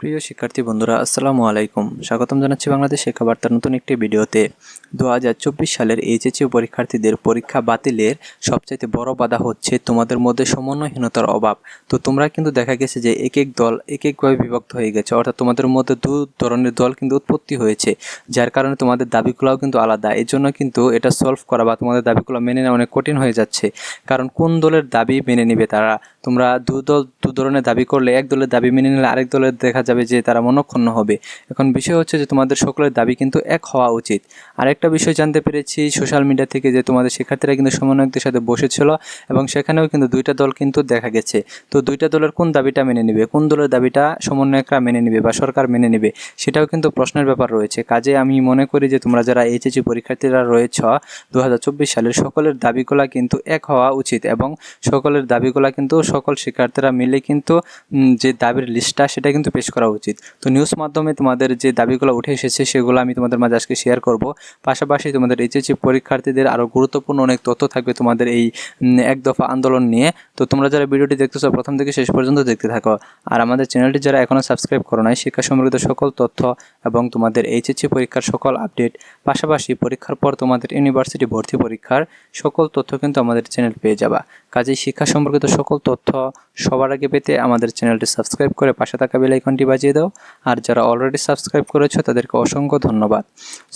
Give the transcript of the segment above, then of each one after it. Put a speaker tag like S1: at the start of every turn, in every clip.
S1: প্রিয় শিক্ষার্থী বন্ধুরা, আসসালামু আলাইকুম। স্বাগতম জানাচ্ছি বাংলাদেশ শিক্ষাবার্তার নতুন একটি ভিডিওতে। দু হাজার চব্বিশ সালের এইচএসইউ পরীক্ষার্থীদের পরীক্ষা বাতিলের সবচাইতে বড় বাধা হচ্ছে তোমাদের মধ্যে সমন্বয়হীনতার অভাব। তো তোমরা কিন্তু দেখা গেছে যে এক এক দল এক একভাবে বিভক্ত হয়ে গেছে। অর্থাৎ তোমাদের মধ্যে দু ধরনের দল কিন্তু উৎপত্তি হয়েছে, যার কারণে তোমাদের দাবিগুলোও কিন্তু আলাদা। এর জন্য কিন্তু এটা সলভ করা বা তোমাদের দাবিগুলো মেনে নেওয়া অনেক কঠিন হয়ে যাচ্ছে। কারণ কোন দলের দাবি মেনে নেবে তারা? তোমরা দু দল, দু ধরনের দাবি করলে, এক দলের দাবি মেনে নিলে আরেক দলের দেখা যাবে যে তারা মনক্ষুণ্ণ হবে। এখন বিষয় হচ্ছে যে তোমাদের সকলের দাবি কিন্তু এক হওয়া উচিত। আরেকটা বিষয় জানতে পেরেছি সোশ্যাল মিডিয়া থেকে যে তোমাদের শিক্ষার্থীরা কিন্তু সমন্বয়কদের সাথে বসেছিল এবং সেখানেও কিন্তু দুইটা দল কিন্তু দেখা গেছে। তো দুইটা দলের কোন দাবিটা মেনে নেবে? কোন দলের দাবিটা সমন্বয়করা মেনে নেবে বা সরকার মেনে নেবে? সেটাও কিন্তু প্রশ্নের ব্যাপার রয়েছে। কাজে আমি মনে করি যে তোমরা যারা এইচএসি পরীক্ষার্থীরা রয়েছ দু হাজার চব্বিশ সালের সকলের দাবিগুলা কিন্তু এক হওয়া উচিত এবং সকলের দাবিগুলা কিন্তু সকল শিক্ষার্থীরা মিলে কিন্তু যে দাবির লিস্টটা সেটা কিন্তু পেশ করা উচিত। তো নিউজ মাধ্যমে তোমাদের যে দাবিগুলো উঠে এসেছে সেগুলো আমি তোমাদের মাঝে আজকে শেয়ার করব। পাশাপাশি তোমাদের এইচএসসি পরীক্ষার্থীদের আরও গুরুত্বপূর্ণ অনেক তথ্য থাকবে তোমাদের এই এক দফা আন্দোলন নিয়ে। তো তোমরা যারা ভিডিওটি দেখতেছো প্রথম থেকে শেষ পর্যন্ত দেখতে থাকো। আর আমাদের চ্যানেলটি যারা এখনও সাবস্ক্রাইব করো নাই, শিক্ষা সম্পর্কিত সকল তথ্য এবং তোমাদের এইচএসসি পরীক্ষার সকল আপডেট পাশাপাশি পরীক্ষার পর তোমাদের ইউনিভার্সিটি ভর্তি পরীক্ষার সকল তথ্য কিন্তু আমাদের চ্যানেল পেয়ে যাবা। কাজেই শিক্ষা সম্পর্কিত সকল তথ্য সবার আগে পেতে আমাদের চ্যানেলটি সাবস্ক্রাইব করে পাশে থাকা বেল আইকনটি বাজিয়ে দাও। আর যারা অলরেডি সাবস্ক্রাইব করেছ, তাদেরকে অসংখ্য ধন্যবাদ।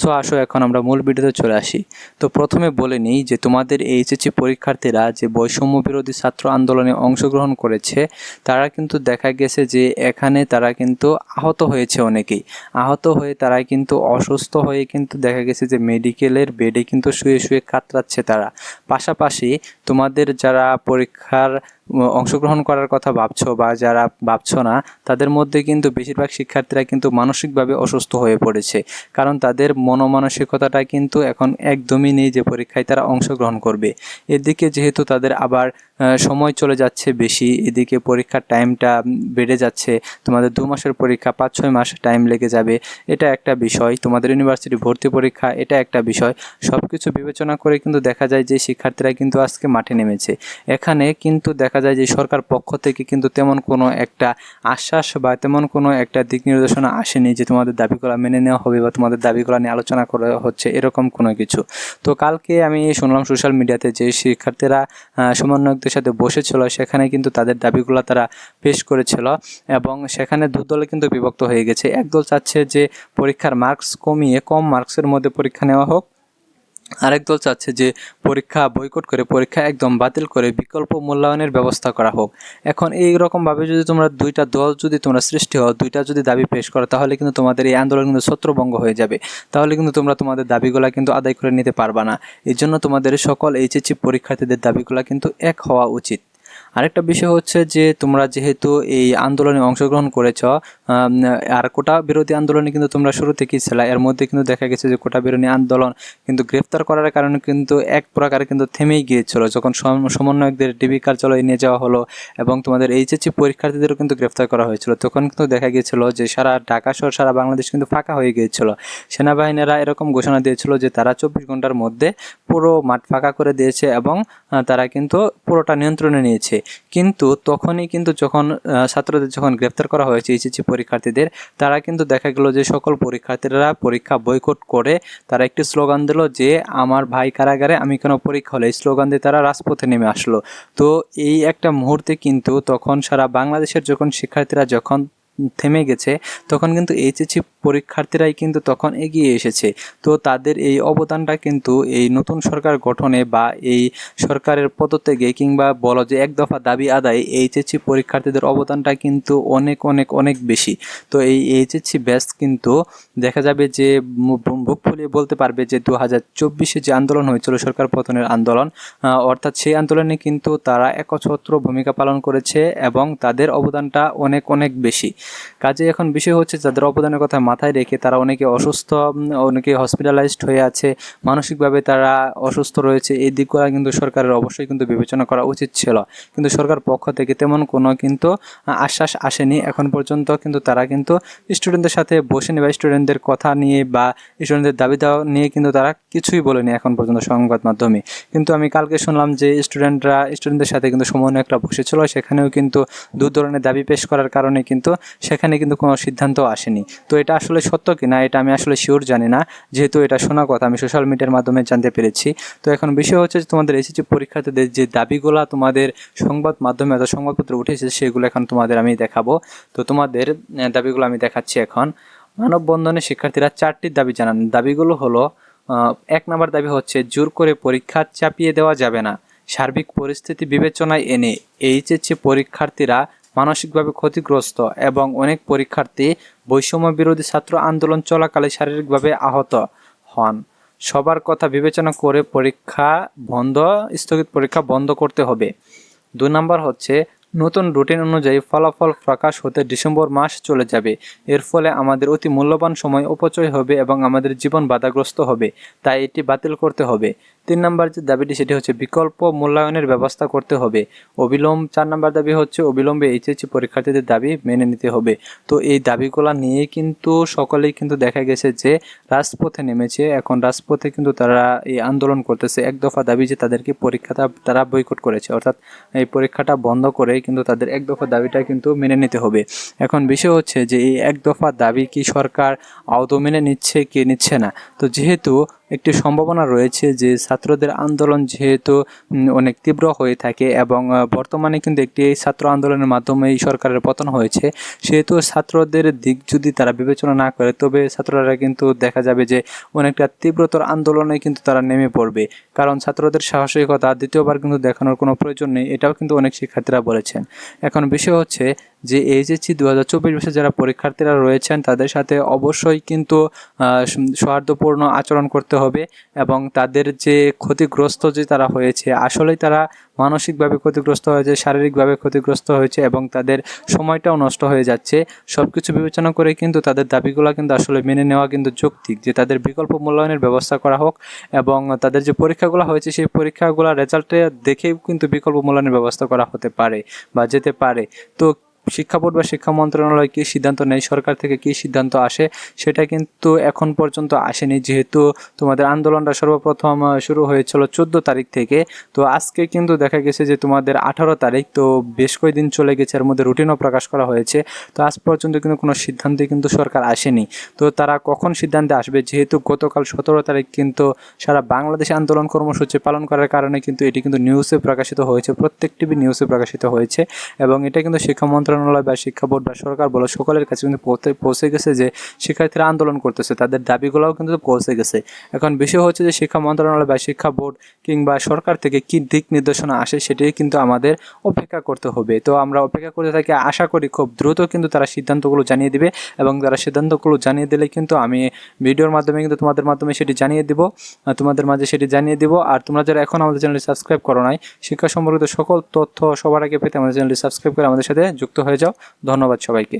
S1: সো আসো, এখন আমরা মূল ভিডিওতে চলে আসি। তো প্রথমে বলে নিই যে তোমাদের এইচএসসি পরীক্ষার্থীরা যে বৈষম্য বিরোধী ছাত্র আন্দোলনে অংশগ্রহণ করেছে, তারা কিন্তু দেখা গেছে যে এখানে তারা কিন্তু আহত হয়েছে অনেকেই। আহত হয়ে তারা কিন্তু অসুস্থ হয়ে কিন্তু দেখা গেছে যে মেডিকেলের বেডে কিন্তু শুয়ে শুয়ে কাতরাচ্ছে তারা। পাশাপাশি তোমাদের যারা পরীক্ষার অংশগ্রহণ করার কথা ভাবছ বা যারা ভাবছ না, তাদের মধ্যে কিন্তু বেশিরভাগ শিক্ষার্থীরা কিন্তু মানসিকভাবে অসুস্থ হয়ে পড়েছে। কারণ তাদের মনোমানসিকতাটা কিন্তু এখন একদমই নেই যে পরীক্ষায় তারা অংশগ্রহণ করবে। এদিকে যেহেতু তাদের আবার সময় চলে যাচ্ছে বেশি, এদিকে পরীক্ষার টাইমটা বেড়ে যাচ্ছে, তোমাদের দু মাসের পরীক্ষা, পাঁচ ছয় মাস টাইম লেগে যাবে, এটা একটা বিষয়। তোমাদের ইউনিভার্সিটি ভর্তি পরীক্ষা, এটা একটা বিষয়। সব কিছু বিবেচনা করে কিন্তু দেখা যায় যে শিক্ষার্থীরা কিন্তু আজকে মাঠে নেমেছে। এখানে কিন্তু দেখা যায় যে সরকার পক্ষ থেকে কিন্তু তেমন কোনো একটা আশ্বাস বা তেমন কোনো একটা দিক নির্দেশনা আসেনি যে তোমাদের দাবিগুলো মেনে নেওয়া হবে বা তোমাদের দাবিগুলো নিয়ে আলোচনা করা হচ্ছে, এরকম কোনো কিছু। তো কালকে আমি শুনলাম সোশ্যাল মিডিয়াতে যে শিক্ষার্থীরা সমন্বয়কদের সাথে বসেছিল, সেখানে কিন্তু তাদের দাবিগুলো তারা পেশ করেছিল এবং সেখানে দু দলে কিন্তু বিভক্ত হয়ে গেছে। একদল চাচ্ছে যে পরীক্ষার মার্কস কমিয়ে, কম মার্কসের মধ্যে পরীক্ষা নেওয়া হোক আরেক দল চাচ্ছে যে পরীক্ষা বয়কট করে পরীক্ষা একদম বাতিল করে বিকল্প মূল্যায়নের ব্যবস্থা করা হোক। এখন এই রকমভাবে যদি তোমরা দুইটা দল যদি তোমরা সৃষ্টি হও, দুইটা যদি দাবি পেশ করো, তাহলে কিন্তু তোমাদের এই আন্দোলন কিন্তু ছত্রভঙ্গ হয়ে যাবে। তাহলে কিন্তু তোমরা তোমাদের দাবিগুলো কিন্তু আদায় করে নিতে পারবা না। এই জন্য তোমাদের সকল এইচএসসি পরীক্ষার্থীদের দাবিগুলো কিন্তু এক হওয়া উচিত। আরেকটা বিষয় হচ্ছে যে তোমরা যেহেতু এই আন্দোলনে অংশগ্রহণ করেছ আর কোটা বিরোধী আন্দোলনে কিন্তু তোমরা শুরু থেকেই ছিল। এর মধ্যে কিন্তু দেখা গেছে যে কোটা বিরোধী আন্দোলন কিন্তু গ্রেফতার করার কারণে কিন্তু এক প্রকার কিন্তু থেমেই গিয়েছিল। যখন সম- সমন্বয়কদের ডিবি কার্যালয়ে নিয়ে যাওয়া হলো এবং তোমাদের এইচএসসি পরীক্ষার্থীদেরও কিন্তু গ্রেফতার করা হয়েছিল, তখন কিন্তু দেখা গিয়েছিল যে সারা ঢাকা শহর সারা বাংলাদেশ কিন্তু ফাঁকা হয়ে গিয়েছিল। সেনাবাহিনীরা এরকম ঘোষণা দিয়েছিল যে তারা চব্বিশ ঘণ্টার মধ্যে পুরো মাঠ ফাঁকা করে দিয়েছে এবং তারা কিন্তু পুরোটা নিয়ন্ত্রণে নিয়েছে। কিন্তু তখনই কিন্তু যখন ছাত্রদের যখন গ্রেপ্তার করা হয়েছে এইচএসি পরীক্ষার্থীদের, তারা কিন্তু দেখা গেল যে সকল পরীক্ষার্থীরা পরীক্ষা বয়কট করে, তারা একটি স্লোগান দিল যে, আমার ভাই কারাগারে, আমি কোনো পরীক্ষা হলে? এই স্লোগান দিয়ে তারা রাজপথে নেমে আসলো। তো এই একটা মুহূর্তে কিন্তু তখন সারা বাংলাদেশের যখন শিক্ষার্থীরা যখন থেমে গেছে, তখন কিন্তু এইচএসসি পরীক্ষার্থীরাই কিন্তু তখন এগিয়ে এসেছে। তো তাদের এই অবদানটা কিন্তু এই নতুন সরকার গঠনে বা এই সরকারের পদত্যাগে কিংবা বলো যে এক দফা দাবি আদায় এইচএসসি পরীক্ষার্থীদের অবদানটা কিন্তু অনেক অনেক অনেক বেশি। তো এই এইচএসসি ব্যাচ কিন্তু দেখা যাবে যে বুক ফুলিয়ে বলতে পারবে যে দু হাজার চব্বিশে যে আন্দোলন হয়েছিল সরকার পতনের আন্দোলন অর্থাৎ সেই আন্দোলনে কিন্তু তারা একছত্র ভূমিকা পালন করেছে এবং তাদের অবদানটা অনেক অনেক বেশি। কাজে এখন বিষয় হচ্ছে যাদের অবদানের কথা মাথায় রেখে তারা অনেকে অসুস্থ অনেকে হসপিটালাইজড হয়ে আছে, মানসিকভাবে তারা অসুস্থ রয়েছে, এই দিকগুলো কিন্তু সরকারের অবশ্যই কিন্তু বিবেচনা করা উচিত ছিল। কিন্তু সরকার পক্ষ থেকে তেমন কোনো কিন্তু আশ্বাস আসেনি। এখন পর্যন্ত কিন্তু তারা কিন্তু স্টুডেন্টদের সাথে বসেনি বা স্টুডেন্টদের কথা নিয়ে বা স্টুডেন্টদের দাবি দাওয়া নিয়ে কিন্তু তারা কিছুই বলেনি এখন পর্যন্ত সংবাদ মাধ্যমে। কিন্তু আমি কালকে শুনলাম যে স্টুডেন্টরা স্টুডেন্টদের সাথে কিন্তু সমন্বয় একটা বসেছিল, সেখানেও কিন্তু দু ধরনের দাবি পেশ করার কারণে কিন্তু সেখানে কিন্তু কোনো সিদ্ধান্ত আসেনি। তো এটা আসলে সত্য কি না এটা আমি আসলে শিওর জানি না। যেহেতু এটা শোনা কথা, আমি সোশ্যাল মিডিয়ার মাধ্যমে জানতে পেরেছি। তো এখন বিষয় হচ্ছে যে তোমাদের এসেছে পরীক্ষার্থীদের যে দাবিগুলো তোমাদের সংবাদ মাধ্যমে অথবা সংবাদপত্রে উঠেছে, সেগুলো এখন তোমাদের আমি দেখাবো। তো তোমাদের দাবিগুলো আমি দেখাচ্ছি এখন। মানববন্ধনে শিক্ষার্থীরা চারটি দাবি জানান। দাবিগুলো হলো এক নম্বর দাবি হচ্ছে, জোর করে পরীক্ষা চাপিয়ে দেওয়া যাবে না। সার্বিক পরিস্থিতি বিবেচনায় এনে এইচএসসি পরীক্ষার্থীরা মানসিকভাবে ক্ষতিগ্রস্ত এবং অনেক পরীক্ষার্থী বৈষম্য বিরোধী ছাত্র আন্দোলন চলাকালে শারীরিকভাবে আহত হন। সবার কথা বিবেচনা করে পরীক্ষা বন্ধ, স্থগিত পরীক্ষা বন্ধ করতে হবে। দুই নম্বর হচ্ছে নতুন রুটিন অনুযায়ী ফলাফল প্রকাশ হতে ডিসেম্বর মাস চলে যাবে। এর ফলে আমাদের অতি মূল্যবান সময় অপচয় হবে এবং আমাদের জীবন বাধাগ্রস্ত হবে, তাই এটি বাতিল করতে হবে। তিন নম্বর যে দাবিটি, সেটি হচ্ছে বিকল্প মূল্যায়নের ব্যবস্থা করতে হবে। অবিলম্ব, চার নম্বর দাবি হচ্ছে অবিলম্বে এইচএসসি পরীক্ষার্থীদের দাবি মেনে নিতে হবে। তো এই দাবিগুলো নিয়ে কিন্তু সকলেই কিন্তু দেখা গেছে যে রাজপথে নেমেছে। এখন রাজপথে কিন্তু তারা এই আন্দোলন করতেছে। এক দফা দাবি যে তাদেরকে পরীক্ষাটা তারা বয়কট করেছে। অর্থাৎ এই পরীক্ষাটা বন্ধ করে কিন্তু তাদের এক দফা দাবিটা কিন্তু মেনে নিতে হবে। এখন বিষয় হচ্ছে যে, এই এক দফা দাবি কি সরকার আদৌ মেনে নিচ্ছে কি নিচ্ছে না? তো যেহেতু একটি সম্ভাবনা রয়েছে যে ছাত্রদের আন্দোলন যেহেতু অনেক তীব্র হয়ে থাকে এবং বর্তমানে কিন্তু একটি ছাত্র আন্দোলনের মাধ্যমে এই সরকারের পতন হয়েছে। সেহেতু ছাত্রদের দিক যদি তারা বিবেচনা না করে, তবে ছাত্ররা কিন্তু দেখা যাবে যে অনেকটা তীব্রতর আন্দোলনে কিন্তু তারা নেমে পড়বে। কারণ ছাত্রদের সাহসিকতা দ্বিতীয়বার কিন্তু দেখানোর কোনো প্রয়োজন নেই, এটাও কিন্তু অনেক শিক্ষার্থীরা বলেছেন। এখন বিষয় হচ্ছে যে এইচএসসি দু হাজার চব্বিশ বছর যারা পরীক্ষার্থীরা রয়েছেন, তাদের সাথে অবশ্যই কিন্তু সৌহার্দ্যপূর্ণ আচরণ করতে হবে এবং তাদের যে ক্ষতিগ্রস্ত যে তারা হয়েছে, আসলেই তারা মানসিকভাবে ক্ষতিগ্রস্ত হয়েছে, শারীরিকভাবে ক্ষতিগ্রস্ত হয়েছে এবং তাদের সময়টাও নষ্ট হয়ে যাচ্ছে। সব কিছু বিবেচনা করে কিন্তু তাদের দাবিগুলো কিন্তু আসলে মেনে নেওয়া কিন্তু যৌক্তিক যে তাদের বিকল্প মূল্যায়নের ব্যবস্থা করা হোক এবং তাদের যে পরীক্ষাগুলো হয়েছে, সেই পরীক্ষাগুলো রেজাল্টে দেখেও কিন্তু বিকল্প মূল্যায়নের ব্যবস্থা করা হতে পারে বা যেতে পারে। তো শিক্ষা বোর্ড বা শিক্ষা মন্ত্রণালয় কী সিদ্ধান্ত নেয়? সরকার থেকে কী সিদ্ধান্ত আসে? সেটা কিন্তু এখন পর্যন্ত আসেনি, যেহেতু তোমাদের আন্দোলনটা সর্বপ্রথম শুরু হয়েছিল চোদ্দ তারিখ থেকে। তো আজকে কিন্তু দেখা গেছে যে তোমাদের আঠারো তারিখ, তো বেশ কয়েকদিন চলে গেছে, এর মধ্যে রুটিনও প্রকাশ করা হয়েছে। তো আজ পর্যন্ত কিন্তু কোনো সিদ্ধান্তে কিন্তু সরকার আসেনি। তো তারা কখন সিদ্ধান্তে আসবে? যেহেতু গতকাল সতেরো তারিখ কিন্তু সারা বাংলাদেশে আন্দোলন কর্মসূচি পালন করার কারণে কিন্তু এটি কিন্তু নিউজে প্রকাশিত হয়েছে, প্রত্যেক টিভি নিউজে প্রকাশিত হয়েছে। এবং এটা কিন্তু শিক্ষা মন্ত্রণালয় বা শিক্ষা বোর্ড বা সরকার বলো, সকলের কাছে কিন্তু পৌঁছে গেছে যে শিক্ষার্থীরা আন্দোলন করতেছে, তাদের দাবিগুলোও কিন্তু পৌঁছে গেছে। এখন বিষয় হচ্ছে যে শিক্ষা মন্ত্রণালয় বা শিক্ষা বোর্ড কিংবা সরকার থেকে কী দিক নির্দেশনা আসে সেটাই কিন্তু আমাদের অপেক্ষা করতে হবে। তো আমরা অপেক্ষা করতে থাকি, আশা করি খুব দ্রুত কিন্তু তারা সিদ্ধান্তগুলো জানিয়ে দিবে এবং তারা সিদ্ধান্তগুলো জানিয়ে দিলে কিন্তু আমি ভিডিওর মাধ্যমে কিন্তু তোমাদের মাধ্যমে সেটি জানিয়ে দিব, তোমাদের মাঝে সেটি জানিয়ে দিব। আর তোমরা যারা এখন আমাদের চ্যানেলটি সাবস্ক্রাইব করো নাই, শিক্ষা সম্পর্কিত সকল তথ্য সবার আগে পেতে আমাদের চ্যানেলটি সাবস্ক্রাইব করে আমাদের সাথে যুক্ত হয়ে যাও। ধন্যবাদ সবাইকে।